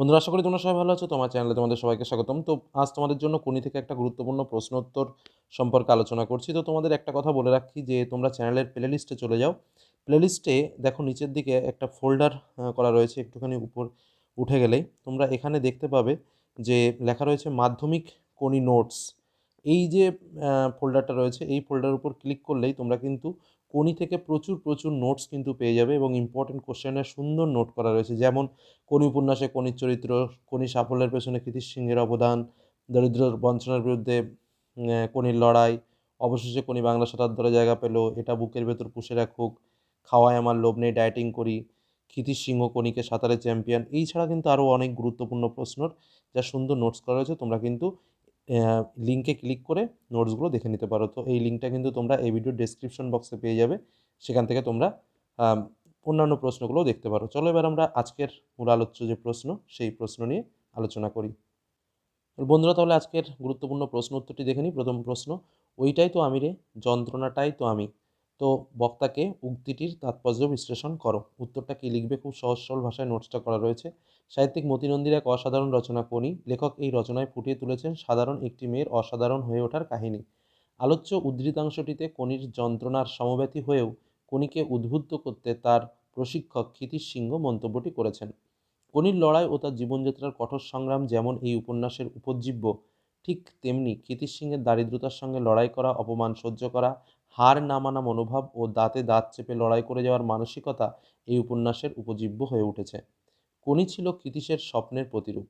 বন্ধুরা, আশা করি তোমরা সবাই ভালো আছো। তোমার চ্যানেলে তোমাদের সবাইকে স্বাগতম। তো আজ তোমাদের জন্য কোনি থেকে একটা গুরুত্বপূর্ণ প্রশ্ন উত্তর সম্পর্কে আলোচনা করছি। তো তোমাদের একটা কথা বলে রাখি যে, তোমরা চ্যানেলের প্লেলিস্টে চলে যাও। প্লেলিস্টে দেখো নিচের দিকে একটা ফোল্ডার করা রয়েছে একটুখানি উপর উঠে গেলেই। তোমরা এখানে দেখতে পাবে যে লেখা রয়েছে মাধ্যমিক কোনি নোটস এই যে ফোল্ডারটা রয়েছে, এই ফোল্ডারের উপর ক্লিক করলেই তোমরা কিন্তু কোনি থেকে প্রচুর প্রচুর নোটস কিন্তু পেয়ে যাবে এবং ইম্পর্টেন্ট কোশ্চেনের সুন্দর নোট করা রয়েছে। যেমন, কোনি উপন্যাসে কোনির চরিত্র, কোনি সাফল্যের পেছনে কৃতিশ সিংহের অবদান, দরিদ্র বঞ্চনার বিরুদ্ধে কোনির লড়াই, অবশেষে কোনি বাংলা শতাব্দরে জায়গা পেল, এটা বুকের ভেতর পুষে রাখুক, খাওয়ায় আমার লোভ নেই ডায়েটিং করি ক্ষিতিশ সিংহ কনিকে সাঁতারের চ্যাম্পিয়ন এই ছাড়া কিন্তু আরও অনেক গুরুত্বপূর্ণ প্রশ্নর, যা সুন্দর নোটস করা রয়েছে, তোমরা কিন্তু লিঙ্কে ক্লিক করে নোটসগুলো দেখে নিতে পারো। তো এই লিঙ্কটা কিন্তু তোমরা এই ভিডিও ডেসক্রিপশন বক্সে পেয়ে যাবে। সেখান থেকে তোমরা অন্যান্য প্রশ্নগুলোও দেখতে পারো। চলো এবার আমরা আজকের মূল আলোচ্য যে প্রশ্ন, সেই প্রশ্ন নিয়ে আলোচনা করি। বন্ধুরা, তাহলে আজকের গুরুত্বপূর্ণ প্রশ্ন উত্তরটি দেখে নিই। প্রথম প্রশ্ন, ওইটাই তো আমি রে, যন্ত্রণাটাই তো আমি। তো বক্তাকে উক্তিটির তাৎপর্য বিশ্লেষণ করো। উত্তরটা কি লিখবে? খুব সহজ সরল ভাষায় নোটসটা করা রয়েছে। সাহিত্যিক মতিনন্দীর এক অসাধারণ রচনা কোনি লেখক এই রচনায় ফুটিয়ে তুলেছেন সাধারণ একটি মেয়ের অসাধারণ হয়ে ওঠার কাহিনী। আলোচ্য উদ্ধৃতাংশটিতে কনির যন্ত্রণার সমব্যথী হয়েও কনিকে উদ্বুদ্ধ করতে তার প্রশিক্ষক ক্ষিতিশ সিংহ মন্তব্যটি করেছেন। কনির লড়াই ও তার জীবনযাত্রার কঠোর সংগ্রাম যেমন এই উপন্যাসের উপজীব্য, ঠিক তেমনি ক্ষিতিশ সিংহের দারিদ্রতার সঙ্গে লড়াই করা, অপমান সহ্য করা হার না মানা মনোভাব ও দাঁতে দাঁত চেপে লড়াই করে যাওয়ার মানসিকতা এই উপন্যাসের উপজীব্য হয়ে উঠেছে। কনি ছিল কৃতিশের স্বপ্নের প্রতিরূপ।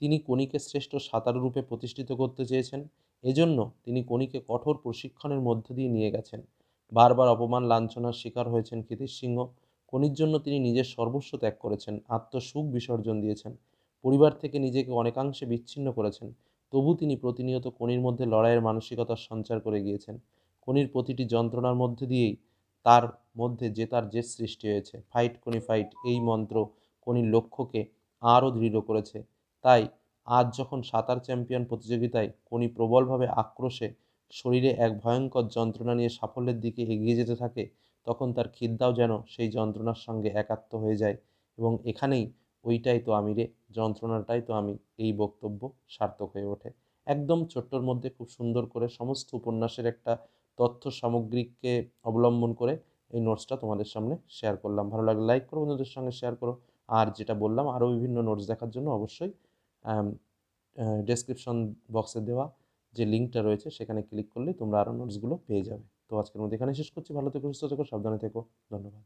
তিনি কনিকে শ্রেষ্ঠ সাঁতারু রূপে প্রতিষ্ঠিত করতে চেয়েছেন। এজন্য তিনি কনিকে কঠোর প্রশিক্ষণের মধ্য দিয়ে নিয়ে গেছেন। বারবার অপমান লাঞ্ছনার শিকার হয়েছেন কৃতিশ সিংহ। কনির জন্য তিনি নিজের সর্বস্ব ত্যাগ করেছেন, আত্মসুখ বিসর্জন দিয়েছেন। পরিবার থেকে নিজেকে অনেকাংশে বিচ্ছিন্ন করেছেন। তবু তিনি প্রতিনিয়ত কনির মধ্যে লড়াইয়ের মানসিকতার সঞ্চার করে গিয়েছেন। কনির প্রতিটি যন্ত্রণার মধ্যে দিয়েই তার মধ্যে জেতার যে সৃষ্টি হয়েছে। ফাইট কনি ফাইট এই মন্ত্র কনির লক্ষ্যকে আরও দৃঢ় করেছে। তাই আজ যখন সাঁতার চ্যাম্পিয়ন প্রতিযোগিতায় কনি প্রবলভাবে আক্রোশে শরীরে এক ভয়ঙ্কর যন্ত্রণা নিয়ে সাফল্যের দিকে এগিয়ে যেতে থাকে, তখন তার খিদ্দাও যেন সেই যন্ত্রণার সঙ্গে একাত্ম হয়ে যায়। এবং এখানেই ওইটাই তো আমি রে, যন্ত্রণাটাই তো আমি, এই বক্তব্য সার্থক হয়ে ওঠে। একদম ছোট্টর মধ্যে খুব সুন্দর করে সমস্ত উপন্যাসের একটা তথ্য সামগ্রীকে অবলম্বন করে এই নোটসটা তোমাদের সামনে শেয়ার করলাম। ভালো লাগলে লাইক করো, বন্ধুদের সঙ্গে শেয়ার করো। আর যেটা বললাম আরও বিভিন্ন নোটস দেখার জন্য অবশ্যই ডেসক্রিপশন বক্সে দেওয়া যে লিঙ্কটা রয়েছে, সেখানে ক্লিক করলে তোমরা আরও নোটসগুলো পেয়ে যাবে। তো আজকের মধ্যে এখানে শেষ করছি। ভালো থেকো, সুস্থ থেকো, সাবধানে থেকো। ধন্যবাদ।